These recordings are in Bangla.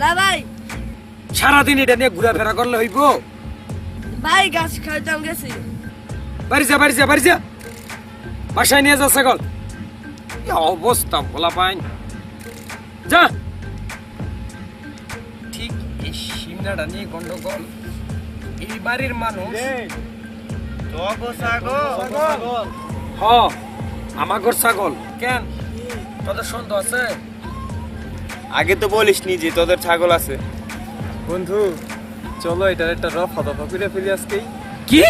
না ভাই। সারাদিন এটা নিয়ে ঘোরাফেরা করলে হইব? ভাই গাছ খাইতাম গেছি। বাড়ি যা বাড়ি যা বাড়ি যা। বাসায় নিয়ে যা ছাগল। অবস্থা বলা পাইন। যা। ঠিক এই সিমনাটা নিয়ে গন্ডগোল। এই বাড়ির মানুষ হ আমাগর ছাগল। কেন? তোদের সন্দেহ আছে? আগে তো বলিস নি যে তোদের ছাগল আছে। বন্ধু চলো এটার একটা রফা দফা করে ফেলি আজকেই। কি?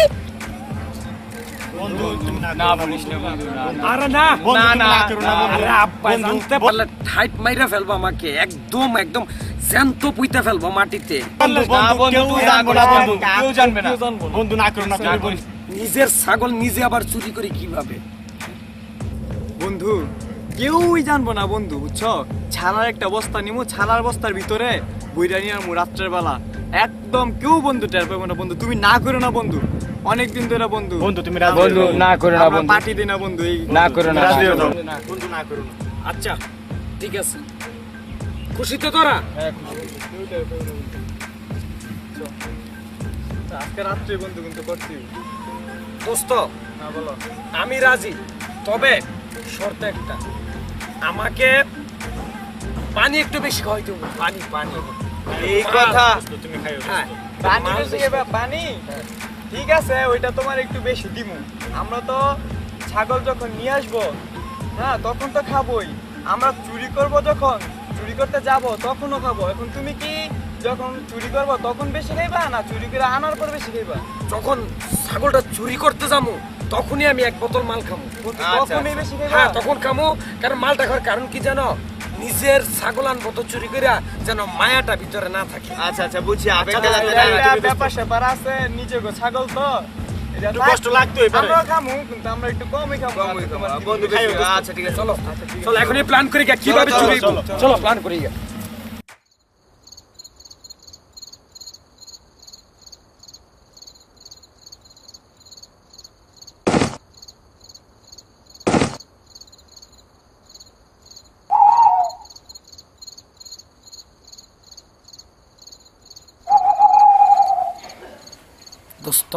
না বলিস না। আরে না না, না, আরে আব্বা জানতে পারলে ঠাইট মাইরা ফেলব আমাকে একদম একদম জ্যান্ত পুইতে ফেলব মাটিতে। বন্ধু না করো না তুমি বলিস নিজের ছাগল নিজে আবার চুরি করে কীভাবে? বন্ধু কেউই জানব না বন্ধু বুঝছ? ছালার একটা বস্তা নিমু ছালার বস্তার ভিতরে বইটা নিয়ে আমু রাত্রের বেলা। একদম কেউ বন্ধু টের পাবো না বন্ধু তুমি না করো না বন্ধু। অনেকদিন ধরে বন্ধু। বন্ধু তুমি বন্ধু, না করো না বন্ধু। পার্টি দিই না বন্ধু এই না করো না। বন্ধু না করো না। আচ্ছা ঠিক আছে। খুশি তো তোরা? আজকে রাত্রে বন্ধু কিন্তু করছি। দোস্ত না বলো। আমি রাজি তবে শর্ত একটা। আমাকে পানি একটু বেশি খাওয়াইতে হবে পানি পানি। এই কথা। তুমি হ্যাঁ পানি বেশি। পানি? ঠিক আছে ওইটা তোমার একটু বেশি দিমু। আমরা তো ছাগল যখন নিয়ে আসব হ্যাঁ তখন তো খাবোই। আমরা চুরি করব যখন চুরি করতে যাব তখনও খাব। এখন তুমি কি যখন চুরি করব তখন বেশি খাইবা না চুরি করে আনার পর বেশি খাইবা? যখন ছাগলটা চুরি করতে যাব তখনই আমি এক বোতল মাল খাব তখনই বেশি খাইবা হ্যাঁ তখন খামো কারণ মালটা খাওয়ার কারণ কি জানো? নিজের ছাগল আনব তো চুরি করে যেন মায়াটা ভিতরে না থাকে। আচ্ছা আচ্ছা বুঝছি একটা না ব্যাপার স্যাপার আছে নিজে গো ছাগল তো। কষ্ট লাগতোই পারে। আমরা খামু কিন্তু আমরা একটু কমই খাব কমই খাব। তোমার বন্ধু বেশি খাইও। আচ্ছা ঠিক আছে। চলো। চলো এখনই প্ল্যান করি কীভাবে চলো, চুরি চলো, প্ল্যান করি দোস্ত।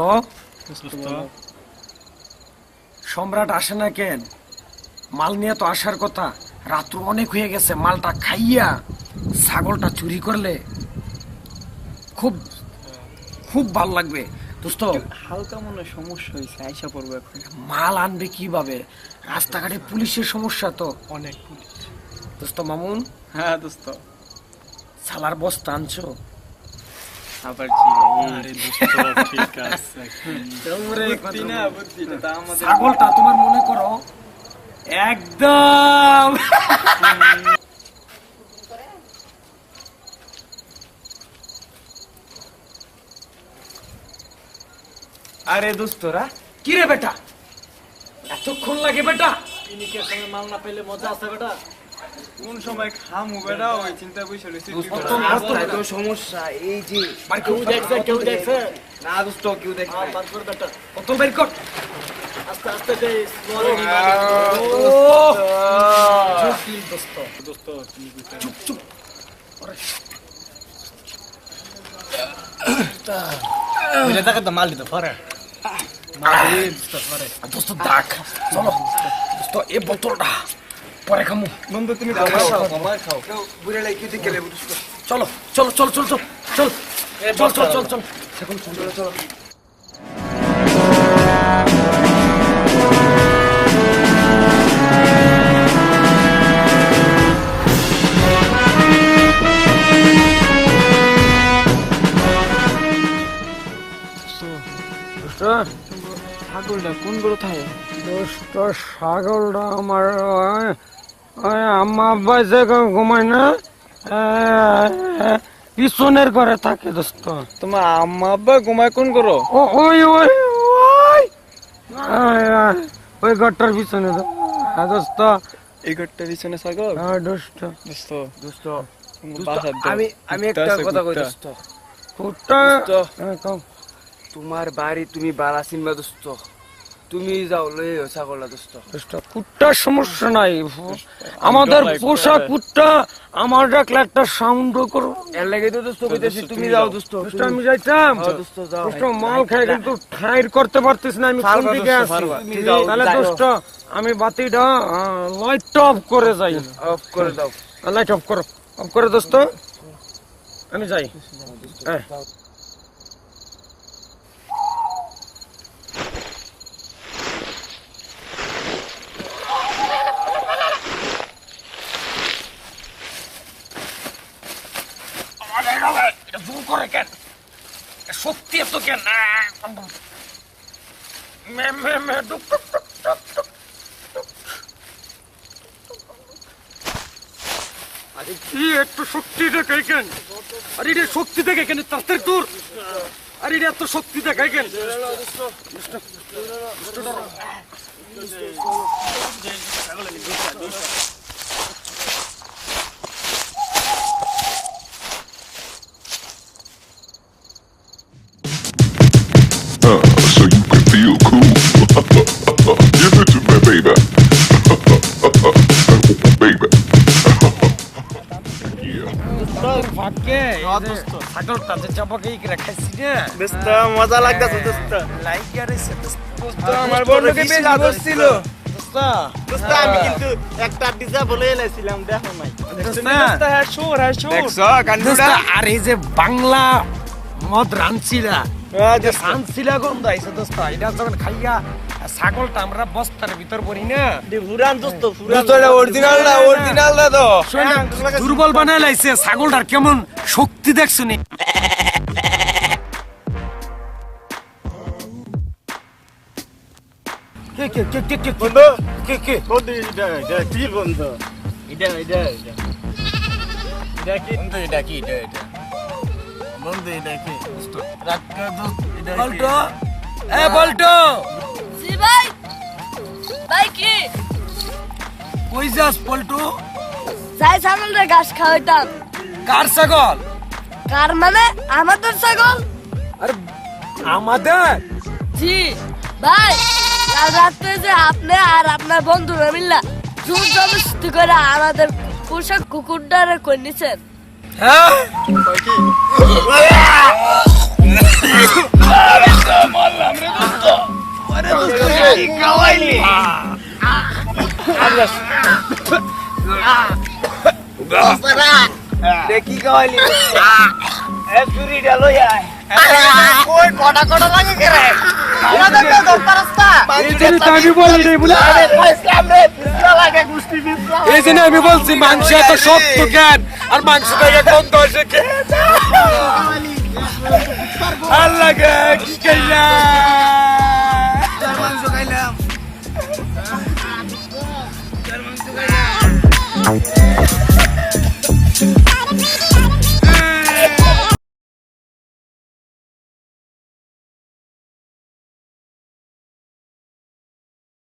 সম্রাট আসে না কেন? মাল নিয়ে তো আসার কথা। রাত্র অনেক হয়ে গেছে মালটা খাইয়া ছাগলটা চুরি করলে খুব খুব ভালো লাগবে। দোস্ত। হালকা মনে সমস্যা হয়েছে আইসা পড়ব এখন। মাল আনবে কীভাবে? রাস্তাঘাটে পুলিশের সমস্যা তো। অনেক পুলিশ। দোস্ত মামুন। হ্যাঁ দোস্ত। সালার বস্তা আনছো? আবার ঠিক আছে বুদ্ধি না বুদ্ধি এটা তো আমাদের ছাগলটা তোমার মনে করো একদম। আরে দোস্তরা কি রে বেটা? এতক্ষণ লাগে বেটা। কোন সময় খামু বেটা ওই চিন্তা বসে রয়েছে কত সমস্যা এই যে বাড়ি কেউ দেখছে কেউ দেখছে? না দোস্ত কেউ দেখবে কত বের কর। মাল দিতে পারে দোস্ত দোস্ত কমাই খাও বুড়ে লাগে কি দিকে লেবু চলো চলো চলো চলো চলো চল। চল চল চল চল। এখন চলো। চলো ছাগলটা কোন গরু থাকে দোস্ত ছাগলটা আমার আম্মা আব্বা যে ঘুমায় না পিছনের ঘরে থাকে দোস্ত তোমার আম্মা আব্বা ঘুমায় কোন করো ও ওই ওই ওই ওই ঘরটার পিছনে হ্যাঁ, দোস্ত এই ঘরটার পিছনে ছাগল? হ্যাঁ দোস্ত দোস্ত দোস্ত আমি আমি একটা কথা কই। দোস্ত। হ্যাঁ। তোমার বাড়ি তুমি বালা চিনবা দোস্ত তুমি যাও আইও ছাগলটা দোস্ত দোস্ত কুট্টার সমস্যা নাই আমাদের পোষা কুট্টা। আমার ডাকলে একটা সাউন্ড করো। এর লাগে তো দোস্ত কইতেছি তুমি যাও দোস্ত দোস্ত আমি যাইতাম। দোস্ত যাও। দোস্ত মাল খাই কিন্তু ঠাইর করতে পারতিস না আমি কোন দিকে আছি? তাহলে দোস্ত আমি বাতিটা লাইট অফ করে যাই। অফ করে দাও। লাইট অফ করো অফ করে দোস্ত আমি যাই। হ্যাঁ জোর করে কেন? সত্যি এত কেন। আরে কি একটু শক্তি দেখাই কেন? আরে এটা শক্তি দেখে কেন? তাড়াতাড়ি দূর আরে এটা এত শক্তি দেখাই কেন? Uh, yeah. ভাগ্যে ছাগলটা যে চাপাকে খাইছি না দোস্ত মজা লাগতেছে দোস্ত লাইকা রয়েছে দোস্ত আমার বন্ধুকে বেশ বসছিল। দোস্ত দোস্ত আমি কিন্তু একটা হ্যাঁ হ্যাঁ আর এই যে বাংলা মদ রানছিলা হ্যাঁ। রানছিলা গন্ধ আইছে দোস্ত এটা যখন খাইয়া ছাগলটা আমরা বস্তার ভিতর পড়ি না। ফুরান দোস্ত ফুরান অরিজিনাল না অরিজিনাল না তো। দুর্বল বানায় লাইছে ছাগলটার কেমন শক্তি দেখছ নি? কে কে কে কে কে বন্ধু। কে কে? বন্ধু এটা এটা কি বন্ধু? এটা এটা এটা। এটা কি? বন্ধু এটা কি? এটা এটা। বন্ধু এটা কি? রাখা দোস্ত এটা বল্টো। এ বল্টো। ভাই কি কই যাস পল্টু? যাই ছাগলটা ঘাস খাওয়াইতাম। কার ছাগল? কার মানে? আমাদের ছাগল? আরে আমাদের? জি। ভাই কাল রাত্রে যে আপনি আর আপনার বন্ধুরা মিল্লা জোর জবরদস্তি করে আমাদের পোশাক কুকুরটারে করে নিছেন? হ্যাঁ? কই তো দরকার রাস্তা এই জন্য আমি বলি রে বলে ইসলাম রে পিছলা লাগে গুষ্টি পিছলা এই জন্য আমি বলছি মাংস এত শক্ত কেন আর মাংস থেকে গন্ধ লাগে কি Ah ah ah. Dalawang tugay na.